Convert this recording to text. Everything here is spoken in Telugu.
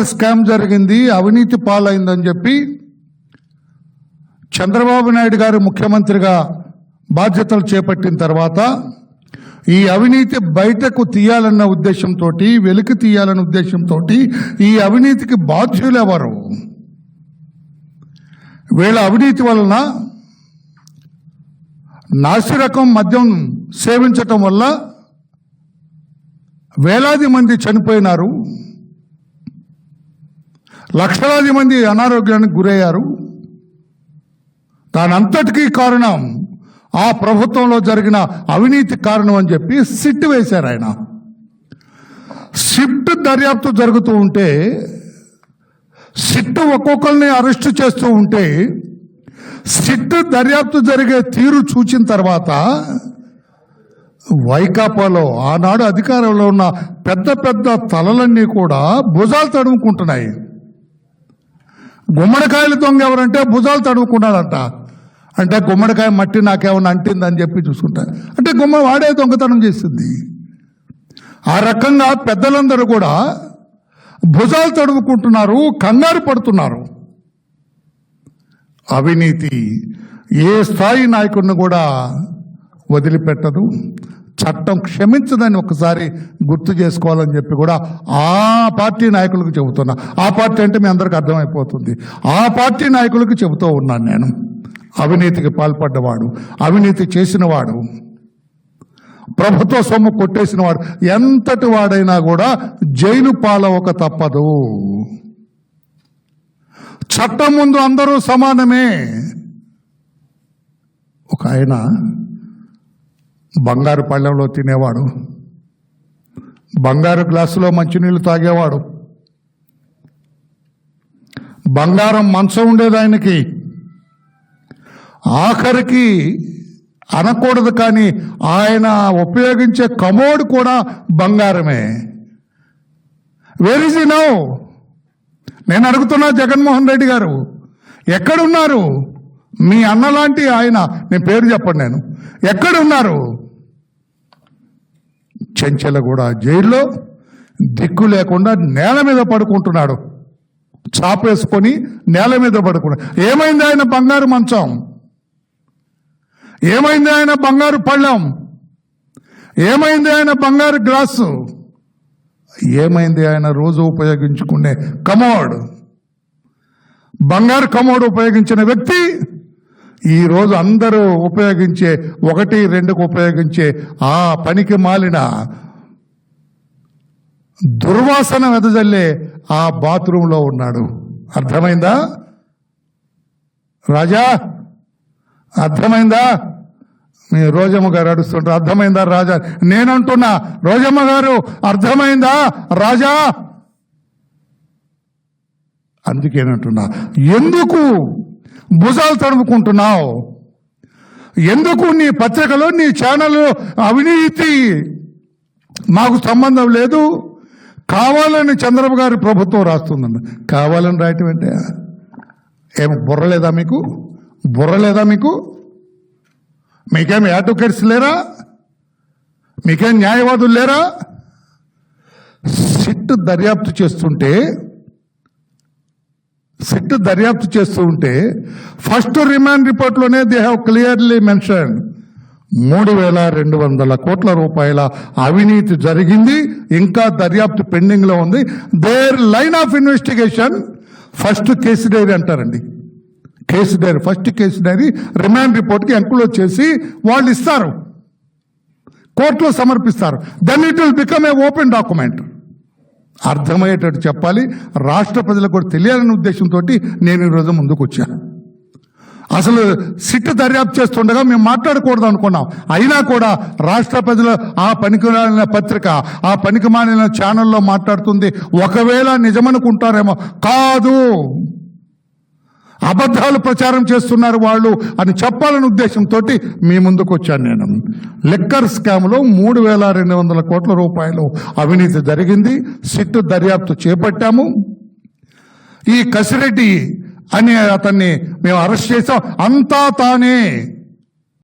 స్కామ్ జరిగింది అవినీతి పాలైందని చెప్పి చంద్రబాబు నాయుడు గారు ముఖ్యమంత్రిగా బాధ్యతలు చేపట్టిన తర్వాత ఈ అవినీతి బయటకు తీయాలన్న ఉద్దేశంతో వెలికి తీయాలన్న ఉద్దేశంతో ఈ అవినీతికి బాధ్యులు ఎవరు వీళ్ళ అవినీతి వలన నాసిరకం మద్యం సేవించటం వల్ల వేలాది మంది చనిపోయినారు. లక్షలాది మంది అనారోగ్యానికి గురయ్యారు. దానంతటికీ కారణం ఆ ప్రభుత్వంలో జరిగిన అవినీతి కారణం అని చెప్పి సిట్ వేశారు ఆయన. సిట్ దర్యాప్తు జరుగుతూ ఉంటే సిట్ ఒక్కొక్కరిని అరెస్ట్ చేస్తూ ఉంటే సిట్ దర్యాప్తు జరిగే తీరు చూచిన తర్వాత వైకాపాలో ఆనాడు అధికారంలో ఉన్న పెద్ద పెద్ద తలలన్నీ కూడా భుజాలు తడుముకుంటున్నాయి. గుమ్మడికాయలు దొంగ ఎవరంటే భుజాలు తడుముకున్నాడంట. అంటే గుమ్మడికాయ మట్టి నాకేమన్నా అంటిందని చెప్పి చూసుకుంటా. అంటే గుమ్మ వాడే దొంగతనం చేస్తుంది ఆ రకంగా పెద్దలందరూ కూడా భుజాలు తడుముకుంటున్నారు కంగారు పడుతున్నారు. అవినీతి ఏ స్థాయి నాయకుడిని కూడా వదిలిపెట్టదు. చట్టం క్షమించదని ఒకసారి గుర్తు చేసుకోవాలని చెప్పి కూడా ఆ పార్టీ నాయకులకు చెబుతున్నా. ఆ పార్టీ అంటే మీ అందరికి అర్థమైపోతుంది. ఆ పార్టీ నాయకులకు చెబుతూ ఉన్నాను నేను. అవినీతికి పాల్పడ్డవాడు అవినీతి చేసినవాడు ప్రభుత్వ సొమ్ము కొట్టేసిన వాడు ఎంతటి వాడైనా కూడా జైలు పాలవక తప్పదు. చట్టం ముందు అందరూ సమానమే. ఒక ఆయన బంగారు పళ్ళెంలో తినేవాడు. బంగారు గ్లాసులో మంచినీళ్ళు తాగేవాడు. బంగారం మంచం ఉండేది ఆయనకి. ఆఖరికి అనకూడదు కానీ ఆయన ఉపయోగించే కమోడ్ కూడా బంగారమే. వెర్ ఇస్ నో నేను అడుగుతున్నా జగన్మోహన్ రెడ్డి గారు. ఎక్కడున్నారు? మీ అన్నలాంటి ఆయన. నేను పేరు చెప్పండి నేను. ఎక్కడున్నారు? చెంచెలగూడ జైల్లో దిక్కు లేకుండా నేల మీద పడుకుంటున్నాడు. చాపేసుకొని నేల మీద పడుకున్నాడు. ఏమైంది ఆయన బంగారు మంచం? ఏమైంది ఆయన బంగారు పళ్ళం? ఏమైంది ఆయన బంగారు గ్లాసు? ఏమైంది ఆయన రోజు ఉపయోగించుకునే కమోడ్? బంగారు కమోడ్ ఉపయోగించిన వ్యక్తి ఈ రోజు అందరూ ఉపయోగించే ఒకటి రెండుకు ఉపయోగించే ఆ పనికి మాలిన దుర్వాసన వెదజల్లే ఆ బాత్రూంలో ఉన్నాడు. అర్థమైందా? రాజా అర్థమైందా? మీ రోజమ్మ గారు అడుస్తుంటారు అర్థమైందా రాజా? నేనంటున్నా రోజమ్మ గారు అర్థమైందా? రాజా! అందుకేనంటున్నా ఎందుకు భుజాలు తడుముకుంటున్నావు. ఎందుకు నీ పత్రికలో నీ ఛానల్ అవినీతి మాకు సంబంధం లేదు. కావాలని చంద్రబాబు గారి ప్రభుత్వం రాస్తుందండి కావాలని రాయటం అంటే ఏం బుర్రలేదా మీకు? బుర్రలేదా మీకు? మీకేం అడ్వకేట్స్ లేరా? మీకేం న్యాయవాదులు లేరా? సిట్ దర్యాప్తు చేస్తుంటే సిట్ దర్యాప్తు చేస్తూ ఉంటే ఫస్ట్ రిమాండ్ రిపోర్ట్లోనే దే హ్యావ్ క్లియర్లీ మెన్షన్ మూడు వేల రెండు వందల కోట్ల రూపాయల అవినీతి జరిగింది ఇంకా దర్యాప్తు పెండింగ్లో ఉంది. Their line of investigation first case diary అంటారండి. Case diary first case diary remand రిపోర్ట్కి enclose చేసి వాళ్ళు ఇస్తారు. కోర్టులో సమర్పిస్తారు. Then it will become a open document అర్థమయ్యేటట్టు చెప్పాలి. రాష్ట్ర ప్రజలకు కూడా తెలియాలనే ఉద్దేశంతో నేను ఈరోజు ముందుకు వచ్చాను. అసలు సిట్ దర్యాప్తు చేస్తుండగా మేము మాట్లాడకూడదు అనుకున్నాం. అయినా కూడా రాష్ట్ర ప్రజలు ఆ పనికిమాలిన పత్రిక ఆ పనికిమాలిన ఛానల్లో మాట్లాడుతుంది. ఒకవేళ నిజమనుకుంటారేమో కాదు. అబద్ధాలు ప్రచారం చేస్తున్నారు వాళ్ళు అని చెప్పాలనే ఉద్దేశంతో మీ ముందుకు వచ్చాను నేను. లెక్కర్ స్కామ్లో మూడు వేల రెండు వందల కోట్ల రూపాయలు అవినీతి జరిగింది. సిట్ దర్యాప్తు చేపట్టాము. ఈ కసిరెడ్డి అనే అతన్ని మేము అరెస్ట్ చేసాం అంతా తానే